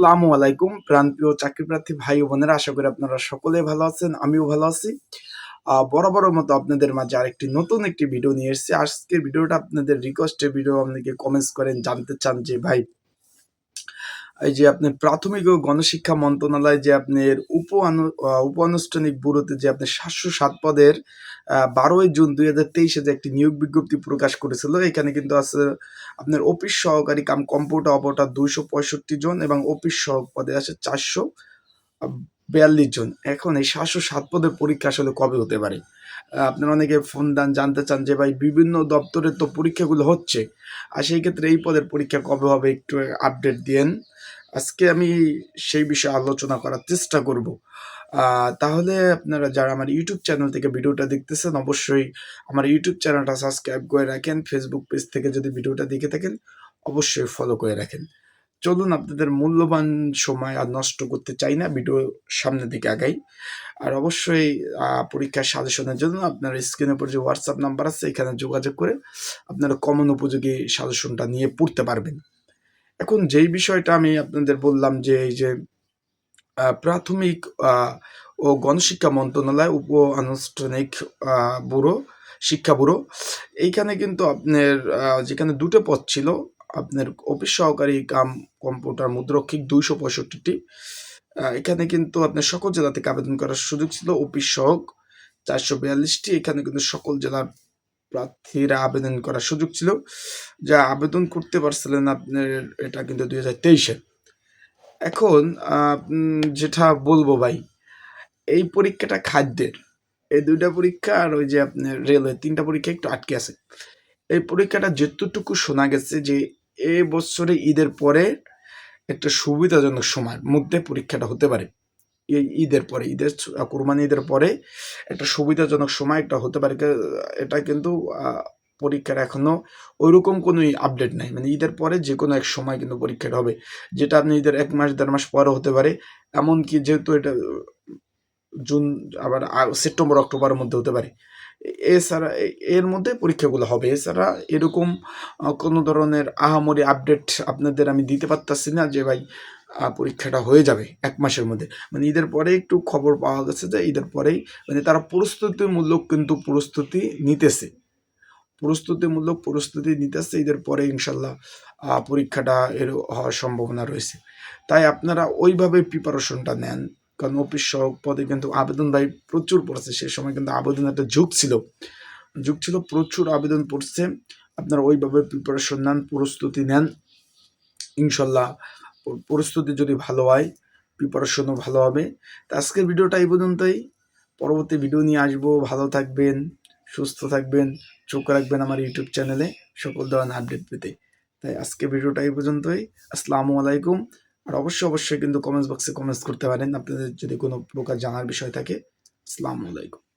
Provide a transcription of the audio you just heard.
আসসালামু আলাইকুম, প্রাণপ্রিয় চাকরি প্রার্থী ভাই বোনেরা, আশা করি আপনারা সকলে ভালো আছেন, আমিও ভালো আছি। বরাবর মতো আপনাদের মাঝে আরেকটি নতুন একটি ভিডিও নিয়ে এসেছি। আজকের ভিডিওটা আপনাদের রিকোয়েস্টের ভিডিও আপনাকে কমেন্টস করেন, জানতে চান যে ভাই এই যে আপনার প্রাথমিক ও গণশিক্ষা মন্ত্রণালয় যে আপনার উপ উপ আনুষ্ঠানিক ব্যুরোতে যে আপনার সাতশো সাত পদের বারোই জুন দুই হাজার তেইশে যে একটি নিয়োগ বিজ্ঞপ্তি প্রকাশ করেছিল, এখানে কিন্তু আছে আপনার অফিস সহকারী কাম কম্পিউটার অপারেটর দুইশো পঁয়ষট্টি জন এবং অফিস সহ পদে আছে চারশো বিয়াল্লিশ জন। এখন এই সাতশো সাত পদের পরীক্ষা আসলে কবে হতে পারে? আপনারা অনেকে ফোন দান, জানতে চান যে ভাই বিভিন্ন দপ্তরের তো পরীক্ষাগুলো হচ্ছে। আর সেই ক্ষেত্রে এই পদের পরীক্ষা কবে হবে একটু আপডেট দিয়েন। আজকে আমি সেই বিষয়ে আলোচনা করার চেষ্টা করব। তাহলে আপনারা যারা আমার ইউটিউব চ্যানেল থেকে ভিডিওটা দেখতেছেন, অবশ্যই আমার ইউটিউব চ্যানেলটা সাবস্ক্রাইব করে রাখেন। ফেসবুক পেজ থেকে যদি ভিডিওটা দেখে থাকেন, অবশ্যই ফলো করে রাখেন। চলুন আপনাদের মূল্যবান সময় আর নষ্ট করতে চাই না, ভিডিও সামনের দিকে আগাই। আর অবশ্যই পরীক্ষার সাজেশনের জন্য আপনার স্ক্রিনের উপর যে হোয়াটসঅ্যাপ নাম্বার আছে, এখানে যোগাযোগ করে আপনারা কমন উপযোগী সাজেশনটা নিয়ে পড়তে পারবেন। এখন যেই বিষয়টা আমি আপনাদের বললাম যে, এই যে প্রাথমিক ও গণশিক্ষা মন্ত্রণালয়, উপ আনুষ্ঠানিক ব্যুরো, শিক্ষা ব্যুরো, এইখানে কিন্তু আপনার যেখানে দুটো পদ ছিল আপনার অফিস সহকারী কাম কম্পিউটার মুদ্রক্ষিক দুইশো পঁয়ষট্টিটি। এখানে কিন্তু আপনার সকল জেলা থেকে আবেদন করার সুযোগ ছিল। অফিস সহ চারশো বিয়াল্লিশটি। এখানে কিন্তু সকল জেলার প্রার্থীরা আবেদন করার সুযোগ ছিল। যা আবেদন করতে পারছিলেন আপনার, এটা কিন্তু দুই হাজার তেইশে। এখন যেটা বলব ভাই, এই পরীক্ষাটা খাদ্যের। এই দুইটা পরীক্ষা আর ওই যে আপনার রেলওয়ে, তিনটা পরীক্ষা একটু আটকে আছে। এই পরীক্ষাটা যেতটুকু শোনা গেছে যে এ বছরে ঈদের পরে একটা সুবিধাজনক সময়ের মধ্যে পরীক্ষাটা হতে পারে। ঈদের পরে, ঈদের কোরবানি ঈদের পরে একটা সুবিধাজনক সময় একটা হতে পারে এটা কিন্তু পরীক্ষার এখনও ওইরকম কোনো আপডেট নাই। মানে ঈদের পরে যে কোনো এক সময় কিন্তু পরীক্ষাটা হবে। যেটা আপনি ঈদের এক মাস, দেড় মাস পরে হতে পারে। এমনকি যেহেতু এটা জুন, আবার সেপ্টেম্বর, অক্টোবরের মধ্যে হতে পারে। এছাড়া এর মধ্যে পরীক্ষাগুলো হবে। এছাড়া এরকম কোনো ধরনের আহামরি আপডেট আপনাদের আমি দিতে পারতাছি না যে, ভাই পরীক্ষাটা হয়ে যাবে এক মাসের মধ্যে। মানে ঈদের পরে একটু খবর পাওয়া গেছে যে, ঈদের পরেই মানে তারা প্রস্তুতিমূলক কিন্তু প্রস্তুতি নিতেছে। প্রস্তুতিমূলক প্রস্তুতি নিতেছে, ঈদের পরে ইনশাল্লাহ পরীক্ষাটা এর হওয়ার সম্ভাবনা রয়েছে। তাই আপনারা ওইভাবে প্রিপারেশনটা নেন। কারণ অফিস সহক পদে কিন্তু আবেদন ভাই প্রচুর পড়ছে। সেই সময় কিন্তু আবেদন একটা যুগ ছিল। যুগ ছিল, প্রচুর আবেদন পড়ছে। আপনারা ওইভাবে প্রিপারেশন নেন, প্রস্তুতি নেন। ইনশাল্লাহ প্রস্তুতি যদি ভালো হয় প্রিপারেশনও ভালো হবে। তো আজকের ভিডিওটা এই পর্যন্তই। পরবর্তী ভিডিও নিয়ে আসব। ভালো থাকবেন, সুস্থ থাকবেন, চোখ রাখবেন আমার ইউটিউব চ্যানেলে সকল ধরনের আপডেট পেতে। তাই আজকে ভিডিওটা এই পর্যন্তই। আসসালামু আলাইকুম। আর অবশ্যই অবশ্যই কিন্তু কমেন্টস বক্সে কমেন্টস করতে পারেন। আপনাদের যদি কোনো প্রকার জানার বিষয় থাকে, আসসালামু আলাইকুম।